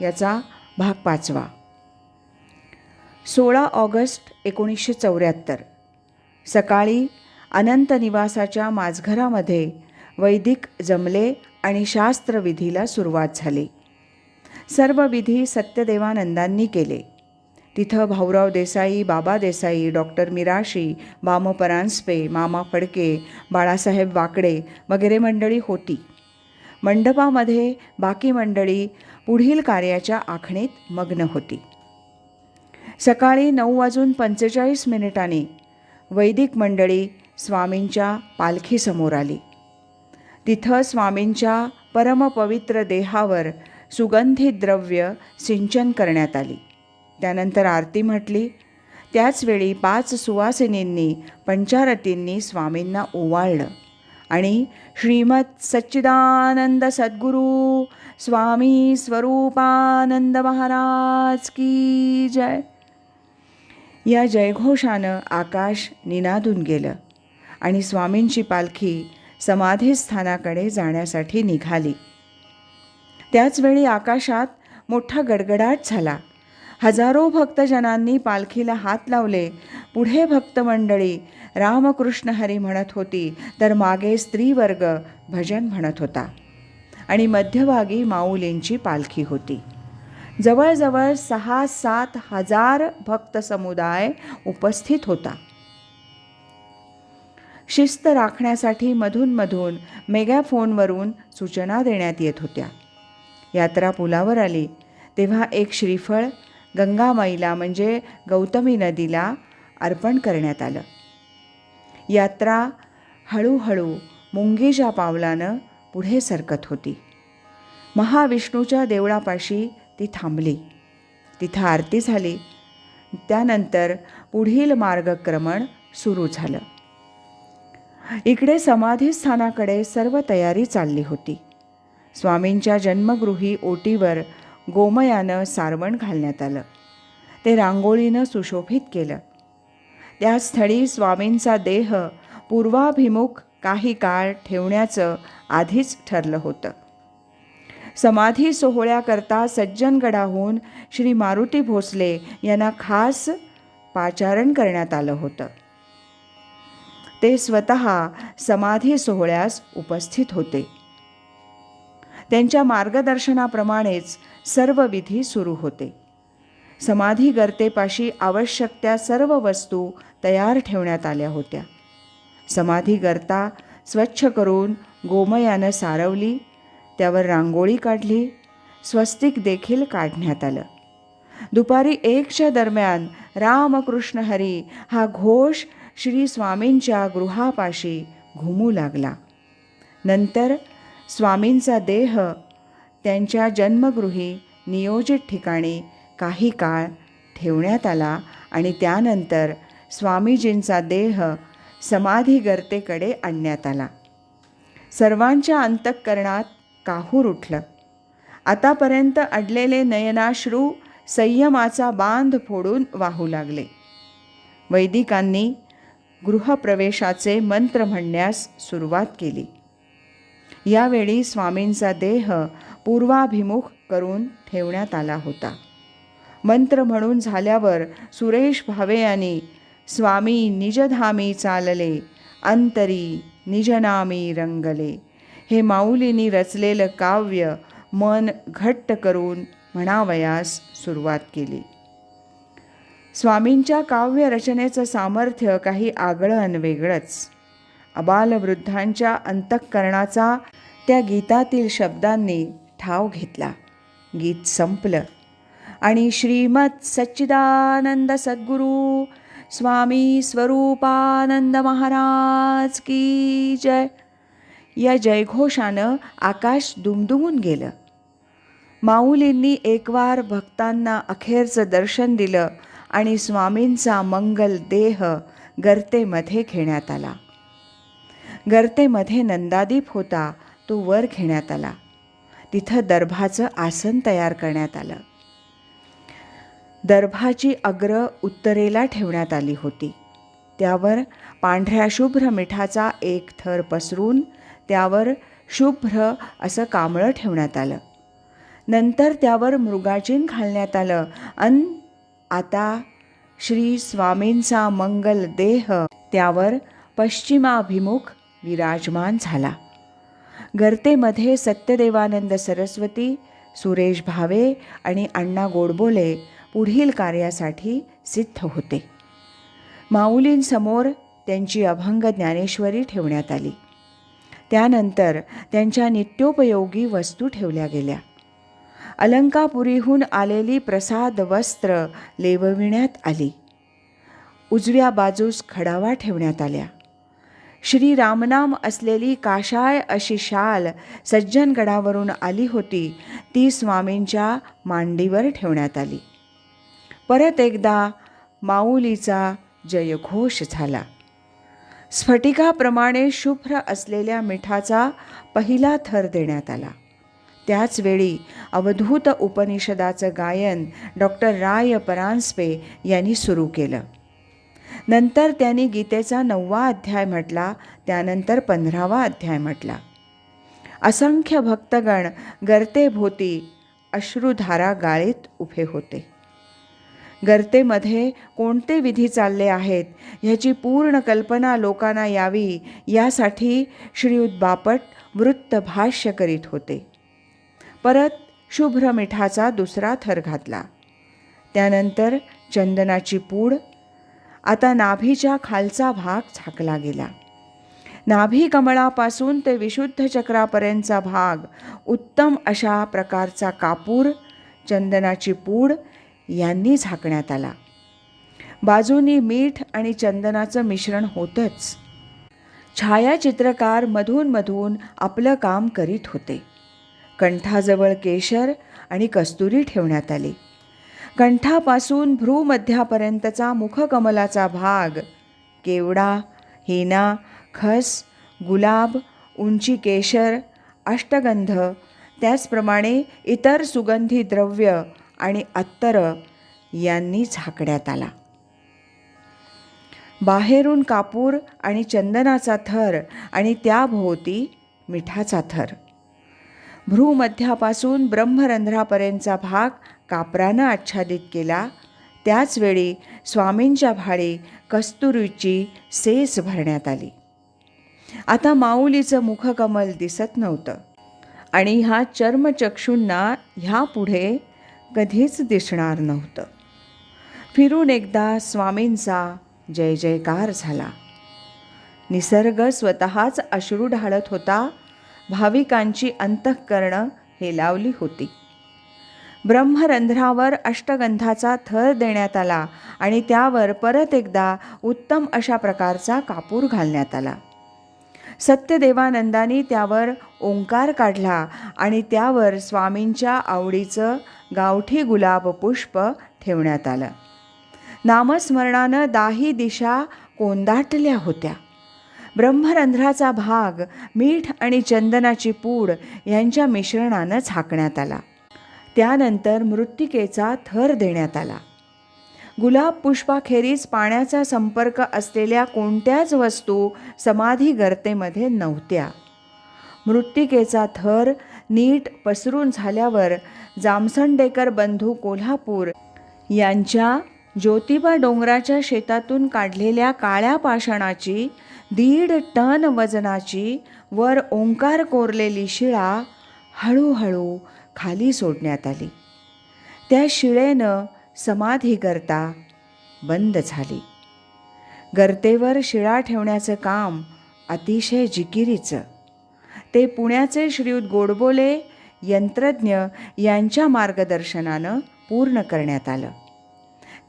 याचा भाग पाचवा. सोळा ऑगस्ट एकोणीसशे चौऱ्याहत्तर. सकाळी अनंत निवासाच्या माझघरामध्ये वैदिक जमले आणि शास्त्रविधीला सुरुवात झाली. सर्व विधी सत्यदेवानंदांनी केले. तिथं भाऊराव देसाई बाबा देसाई डॉक्टर मिराशी बाम परांजपे मामा फडके बाळासाहेब वाकडे वगैरे मंडळी होती. मंडपामध्ये बाकी मंडळी पुढील कार्याच्या आखणीत मग्न होती. सकाळी नऊ वाजून पंचेचाळीस मिनिटांनी वैदिक मंडळी स्वामींच्या पालखीसमोर आली. तिथं स्वामींच्या परमपवित्र देहावर सुगंधी द्रव्य सिंचन करण्यात आली. त्यानंतर आरती म्हटली. त्याचवेळी पाच सुवासिनींनी पंचारतींनी स्वामींना ओवाळलं. आणि श्रीमत सच्चिदानंद सद्गुरू स्वामी स्वरूपानंद महाराज की जय. या जयघोषानं आकाश निनादून गेलं आणि स्वामींची पालखी समाधीस्थानाकडे जाण्यासाठी निघाली. त्याचवेळी आकाशात मोठा गडगडाट झाला. हजारो भक्तजनांनी पालखीला हात लावले. पुढे भक्तमंडळी रामकृष्ण हरी म्हणत होती तर मागे स्त्रीवर्ग भजन म्हणत होता. आणि मध्यभागी माऊलींची पालखी होती. जवळजवळ सहा सात हजार भक्त समुदाय उपस्थित होता. शिस्त राखण्यासाठी मधूनमधून मेगाफोनवरून सूचना देण्यात येत होत्या. यात्रा पुलावर आली. तेव्हा एक श्रीफळ गंगामाईला म्हणजे गौतमी नदीला अर्पण करण्यात आलं. यात्रा हळूहळू मुंगीच्या पावलानं पुढे सरकत होती. महाविष्णूच्या देवळापाशी ती थांबली. तिथं आरती झाली. त्यानंतर पुढील मार्गक्रमण सुरू झालं. इकडे समाधीस्थानाकडे सर्व तयारी चालली होती. स्वामींच्या जन्मगृही ओटीवर गोमयानं सारवण घालण्यात आलं. ते रांगोळीनं सुशोभित केलं. त्या स्थळी स्वामींचा देह पूर्वाभिमुख काही काळ ठेवण्याचं आधीच ठरलं होतं. समाधी सोहळ्याकरता सज्जनगडाहून श्री मारुती भोसले यांना खास पाचारण करण्यात आलं होतं. ते स्वतः समाधी सोहळ्यास उपस्थित होते. त्यांच्या मार्गदर्शनाप्रमाणेच सर्व विधी सुरू होते. समाधी गर्तेपाशी आवश्यक त्या सर्व वस्तू तयार ठेवण्यात आल्या होत्या. समाधी गर्ता स्वच्छ करून गोमयानं सारवली त्यावर रांगोळी काढली स्वस्तिक देखील काढण्यात आलं. दुपारी एकच्या दरम्यान रामकृष्ण हरी हा घोष श्री स्वामींच्या गृहापाशी घुमू लागला. नंतर स्वामींचा देह त्यांच्या जन्मगृही नियोजित ठिकाणी काही काळ ठेवण्यात आला आणि त्यानंतर स्वामीजींचा देह समाधीगर्तेकडे आणण्यात आला. सर्वांच्या अंतःकरणात काहूर उठलं. आतापर्यंत अडलेले नयनाश्रू संयमाचा बांध फोडून वाहू लागले. वैदिकांनी गृहप्रवेशाचे मंत्र म्हणण्यास सुरुवात केली. यावेळी स्वामींचा देह पूर्वाभिमुख करून ठेवण्यात आला होता. मंत्र म्हणून झाल्यावर सुरेश भावे यांनी स्वामी निजधामी चालले अंतरी निजनामी रंगले. हे माऊलींनी रचलेलं काव्य मन घट्ट करून म्हणावयास सुरुवात केली. स्वामींच्या काव्य रचनेचं सामर्थ्य काही आगळं अनवेगळंच अबालवृद्धांच्या अंतःकरणाचा त्या गीतातील शब्दांनी ठाव घेतला. गीत संपलं आणि श्रीमत सच्चिदानंद सद्गुरू स्वामी स्वरूपानंद महाराज की जय. या जयघोषानं आकाश दुमदुमून गेलं. माऊलींनी एकवार भक्तांना अखेरचं दर्शन दिलं आणि स्वामींचा मंगल देह गर्तेमध्ये घेण्यात आला. गर्तेमध्ये नंदादीप होता तो वर घेण्यात आला. तिथं दर्भाचं आसन तयार करण्यात आलं. दर्भाची अग्र उत्तरेला ठेवण्यात आली होती. त्यावर पांढऱ्या शुभ्र मिठाचा एक थर पसरून त्यावर शुभ्र असं कांबळं ठेवण्यात आलं. नंतर त्यावर मृगाचीन घालण्यात आलं. अन आता श्री स्वामींचा मंगल देह त्यावर पश्चिमाभिमुख विराजमान झाला. गर्तेमध्ये सत्यदेवानंद सरस्वती सुरेश भावे आणि अण्णा गोडबोले पुढील कार्यासाठी सिद्ध होते. माऊलींसमोर त्यांची अभंग ज्ञानेश्वरी ठेवण्यात आली. त्यानंतर त्यांच्या नित्योपयोगी वस्तू ठेवल्या गेल्या. अलंकापुरीहून आलेली प्रसाद वस्त्र लेवविण्यात आली. उजव्या बाजूस खडावा ठेवण्यात आल्या. श्री रामनाम असलेली काशाय अशी शाल सज्जनगडावरून आली होती. ती स्वामींच्या मांडीवर ठेवण्यात आली. परत एकदा माऊलीचा जयघोष झाला. स्फटिकाप्रमाणे शुभ्र असलेल्या मिठाचा पहिला थर देण्यात आला. त्याचवेळी अवधूत उपनिषदाचं गायन डॉक्टर राय परांजपे यांनी सुरू केलं. नंतर त्यांनी गीतेचा नववा अध्याय म्हटला त्यानंतर पंधरावा अध्याय म्हटला. असंख्य भक्तगण गर्तेभोवती अश्रुधारा गाळीत उभे होते. गर्तेमध्ये कोणते विधी चालले आहेत ह्याची पूर्ण कल्पना लोकांना यावी यासाठी श्रीयुत बापट वृत्त भाष्य करीत होते. परत शुभ्र मिठाचा दुसरा थर घातला. त्यानंतर चंदनाची पूड आता नाभीच्या खालचा भाग झाकला गेला. नाभी कमळापासून ते विशुद्ध चक्रापर्यंतचा भाग उत्तम अशा प्रकारचा कापूर चंदनाची पूड यांनी झाकण्यात आला. बाजूनी मीठ आणि चंदनाचं मिश्रण होतंच. छायाचित्रकार मधून मधून आपलं काम करीत होते. कंठाजवळ केशर आणि कस्तुरी ठेवण्यात आली. कंठापासून भ्रूमध्यापर्यंतचा मुखकमलाचा भाग. केवडा हिना खस गुलाब उंची केशर अष्टगंध त्याचप्रमाणे इतर सुगंधी द्रव्य आणि अत्तर यांनी झाकण्यात आला. बाहेरून कापूर आणि चंदनाचा थर आणि त्याभोवती मिठाचा थर. भ्रूमध्यापासून ब्रह्मरंध्रापर्यंतचा भाग कापरानं आच्छादित केला. त्याचवेळी स्वामींच्या भाडे कस्तुरीची सेस भरण्यात आली. आता माऊलीचं मुखकमल दिसत नव्हतं. आणि ह्या चर्मचक्षूंना ह्यापुढे कधीच दिसणार नव्हतं. फिरून एकदा स्वामींचा जय जयकार झाला. निसर्ग स्वतःच अश्रू ढाळत होता. भाविकांची अंतःकरणं हेलावली होती. ब्रह्मरंध्रावर अष्टगंधाचा थर देण्यात आला आणि त्यावर परत एकदा उत्तम अशा प्रकारचा कापूर घालण्यात आला. सत्यदेवानंदानी त्यावर ओंकार काढला आणि त्यावर स्वामींच्या आवडीचं गावठी गुलाब पुष्प ठेवण्यात आलं. नामस्मरणानं दाही दिशा कोंदाटल्या होत्या. ब्रह्मरंध्राचा भाग मीठ आणि चंदनाची पूड यांच्या मिश्रणानं झाकण्यात आला. त्यानंतर मृत्तिकेचा थर देण्यात आला. गुलाब पुष्पाखेरीज पाण्याचा संपर्क असलेल्या कोणत्याच वस्तू समाधी गर्तेमध्ये नव्हत्या. मृत्तिकेचा थर नीट पसरून झाल्यावर जामसंडेकर बंधू कोल्हापूर यांच्या ज्योतिबा डोंगराच्या शेतातून काढलेल्या काळ्या पाषाणाची दीड टन वजनाची वर ओंकार कोरलेली शिळा हळूहळू खाली सोडण्यात आली. त्या शिळेनं समाधी करता बंद झाली. गर्तेवर शिळा ठेवण्याचं काम अतिशय जिकिरीचं. ते पुण्याचे श्रीयुत गोडबोले यंत्रज्ञ यांच्या मार्गदर्शनानं पूर्ण करण्यात आलं.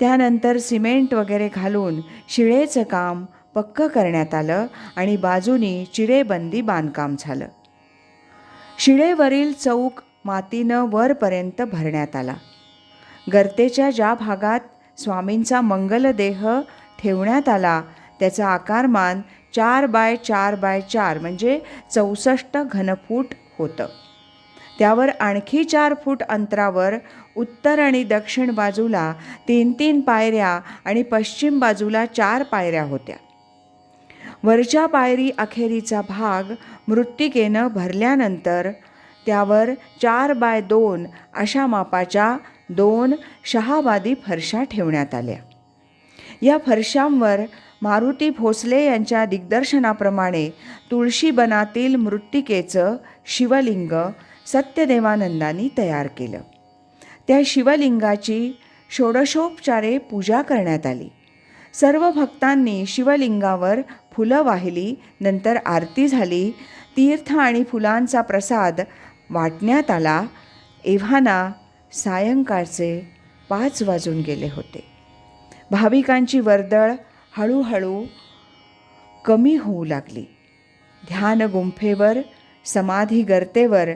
त्यानंतर सिमेंट वगैरे घालून शिळेचं काम पक्क करण्यात आलं आणि बाजूनी चिरेबंदी बांधकाम झालं. शिळेवरील चौक मातीनं वरपर्यंत भरण्यात आला. गर्तेच्या ज्या भागात स्वामींचा मंगलदेह ठेवण्यात आला त्याचा आकारमान चार बाय चार बाय चार म्हणजे चौसष्ट घनफूट होतं. त्यावर आणखी चार फूट अंतरावर उत्तर आणि दक्षिण बाजूला तीन तीन पायऱ्या आणि पश्चिम बाजूला चार पायऱ्या होत्या. वरच्या पायरी अखेरीचा भाग मृत्तिकेनं भरल्यानंतर त्यावर चार बाय दोन अशा मापाच्या दोन शहाबादी फरशा ठेवण्यात आल्या. या फरशांवर मारुती भोसले यांच्या दिग्दर्शनाप्रमाणे तुळशीबनातील मृत्तिकेचं शिवलिंग सत्यदेवानंदांनी तयार केलं. त्या शिवलिंगाची षोडशोपचारे पूजा करण्यात आली. सर्व भक्तांनी शिवलिंगावर फुलं वाहिली नंतर आरती झाली तीर्थ आणि फुलांचा प्रसाद वाटण्यात आला एव्हाना सायंकाळचे पाच वाजून गेले होते. भाविकांची वर्दळ हळूहळू कमी होऊ लागली. ध्यान गुंफेवर समाधी गर्तेवर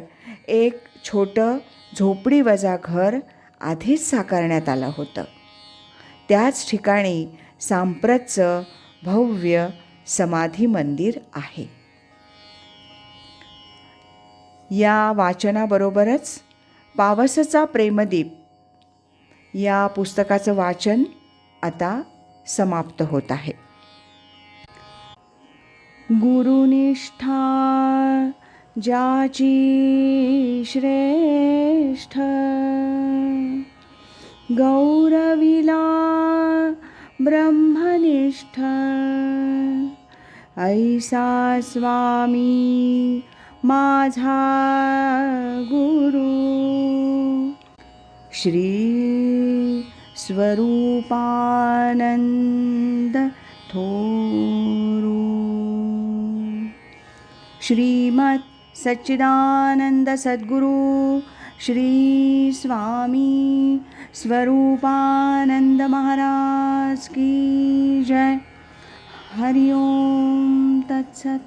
एक छोटं झोपडी वजा घर आधीच साकारण्यात आलं होतं. त्याच ठिकाणी सांप्रतचं भव्य समाधी मंदिर आहे. या वाचनाबरोबरच पावसचा प्रेमदीप. या पुस्तकाचं वाचन आता समाप्त होत आहे. गुरुनिष्ठा ज्याची श्रेष्ठ गौरविला ब्रह्मनिष्ठ ऐसा स्वामी माझा गुरु. श्री स्वरूपानंद थोरू. श्रीमत् सच्चिदानंद सद्गुरु श्री स्वामी स्वरूपानंद महाराज की जय. हरिओम तत्सत.